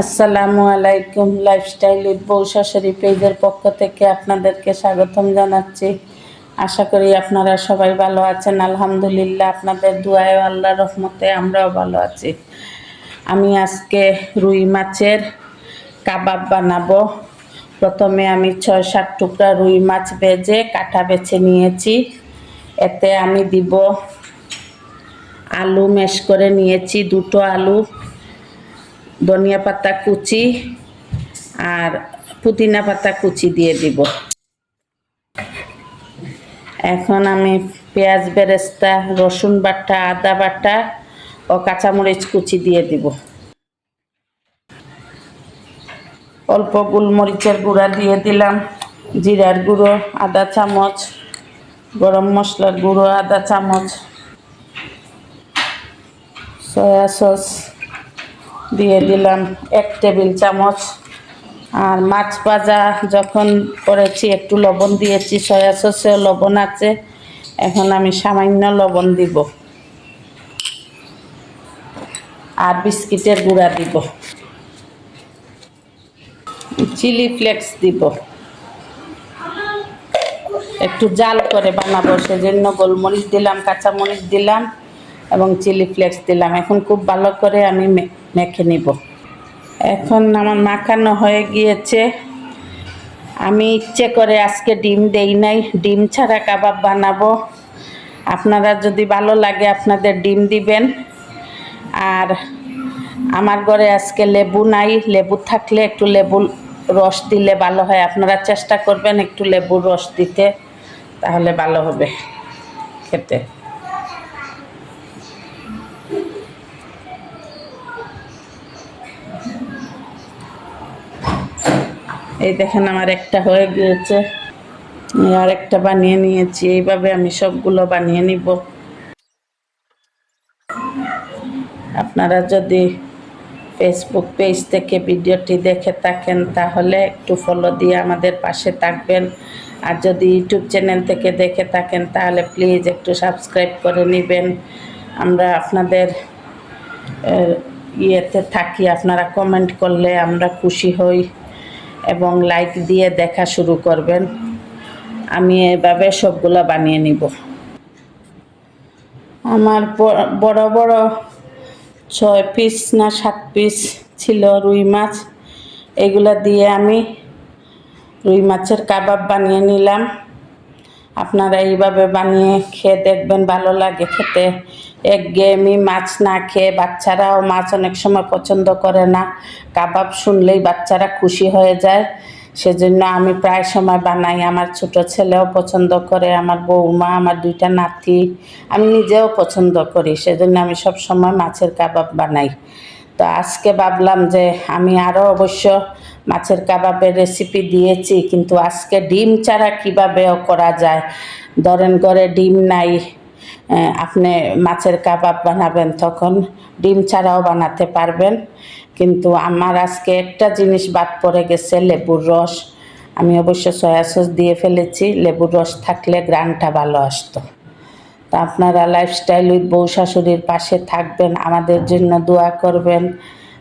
আসসালামু আলাইকুম lifestyle with বউ শাশুড়ি পেজের পক্ষ থেকে আপনাদেরকে স্বাগতম জানাচ্ছি। আশা করি আপনারা সবাই ভালো আছেন। আলহামদুলিল্লাহ, আপনাদের দুয়ায় আল্লাহ রহমতে আমরাও ভালো আছি। আমি আজকে রুই মাছের কাবাব বানাবো। প্রথমে আমি ছয়, সাত টুকরা রুই মাছ ভেজে কাটা বেছে নিয়েছি। এতে আমি দিব আলু, মেশ করে নিয়েছি দুটো আলু। ধনিয়া পাতা কুচি আর পুদিনা পাতা কুচি দিয়ে দিব। এখন আমি পেঁয়াজ, বেরেস্তা, রসুন বাটা, আদা বাটা ও কাঁচামরিচ কুচি দিয়ে দিব। অল্প গোলমরিচের গুঁড়া দিয়ে দিলাম, জিরার গুঁড়ো আধা চামচ, গরম মশলার গুঁড়ো আধা চামচ, সয়া সস দিয়ে দিলাম এক টেবিল চামচ। আর মাছ ভাজা যখন করেছি, একটু লবণ দিয়েছি, সয়া সসেও লবণ আছে। এখন আমি সামান্য লবণ দিব। আর বিস্কিটের গুঁড়া দিব। চিলি ফ্লেক্স দিব। একটু জাল করে বানাবো, সেজন্য গোলমরিচ দিলাম, কাঁচামরিচ দিলাম এবং চিলি ফ্লেক্স দিলাম। এখন খুব ভালো করে আমি মেখে নিব। এখন আমার মাখানো হয়ে গিয়েছে। আমি ইচ্ছে করে আজকে ডিম দেই নাই। ডিম ছাড়া কাবাব বানাবো। আপনারা যদি ভালো লাগে আপনাদের ডিম দিবেন। আর আমার ঘরে আজকে লেবু নাই। লেবু থাকলে একটু লেবু রস দিলে ভালো হয়। আপনারা চেষ্টা করবেন একটু লেবুর রস দিতে, তাহলে ভালো হবে খেতে। এই দেখেন আমার একটা হয়ে গিয়েছে। আর একটা বানিয়ে নিয়েছি, এইভাবে আমি সবগুলো বানিয়ে নিব। আপনারা যদি ফেসবুক পেজ থেকে ভিডিওটি দেখে থাকেন, তাহলে একটু ফলো দিয়ে আমাদের পাশে থাকবেন। আর যদি ইউটিউব চ্যানেল থেকে দেখে থাকেন, তাহলে প্লিজ একটু সাবস্ক্রাইব করে নেবেন। আমরা আপনাদের ইয়েতে থাকি, আপনারা কমেন্ট করলে আমরা খুশি হই। এবং লাইক দিয়ে দেখা শুরু করবেন। আমি এভাবে সবগুলো বানিয়ে নিব। আমার বড় বড় ছয় পিস না সাত পিস ছিল রুই মাছ। এগুলা দিয়ে আমি রুই মাছের কাবাব বানিয়ে নিলাম। আপনারা এইভাবে বানিয়ে খেয়ে দেখবেন, ভালো লাগে খেতে। এক গেমি মাছ না খেয়ে বাচ্চারাও মাছ অনেক সময় পছন্দ করে না। কাবাব শুনলেই বাচ্চারা খুশি হয়ে যায়। সেজন্য আমি প্রায় সময় বানাই। আমার ছোট ছেলেও পছন্দ করে, আমার বৌমা, আমার দুইটা নাতি, আমি নিজেও পছন্দ করি। সেজন্য আমি সব সময় মাছের কাবাব বানাই। তো আজকে ভাবলাম যে আমি আরও অবশ্য মাছের কাবাবের রেসিপি দিয়েছি, কিন্তু আজকে ডিম ছাড়া কীভাবেও করা যায়? ধরেন করে ডিম নাই আপনি মাছের কাবাব বানাবেন তখন ডিম ছাড়াও বানাতে পারবেন। কিন্তু আমার আজকে একটা জিনিস বাদ পড়ে গেছে, লেবুর রস। আমি অবশ্য সয়া সস দিয়ে ফেলেছি, লেবুর রস থাকলে গ্রানটা ভালো আসতো। তা আপনারা লাইফস্টাইল উইথ বউ শাশুড়ির পাশে থাকবেন, আমাদের জন্য দোয়া করবেন।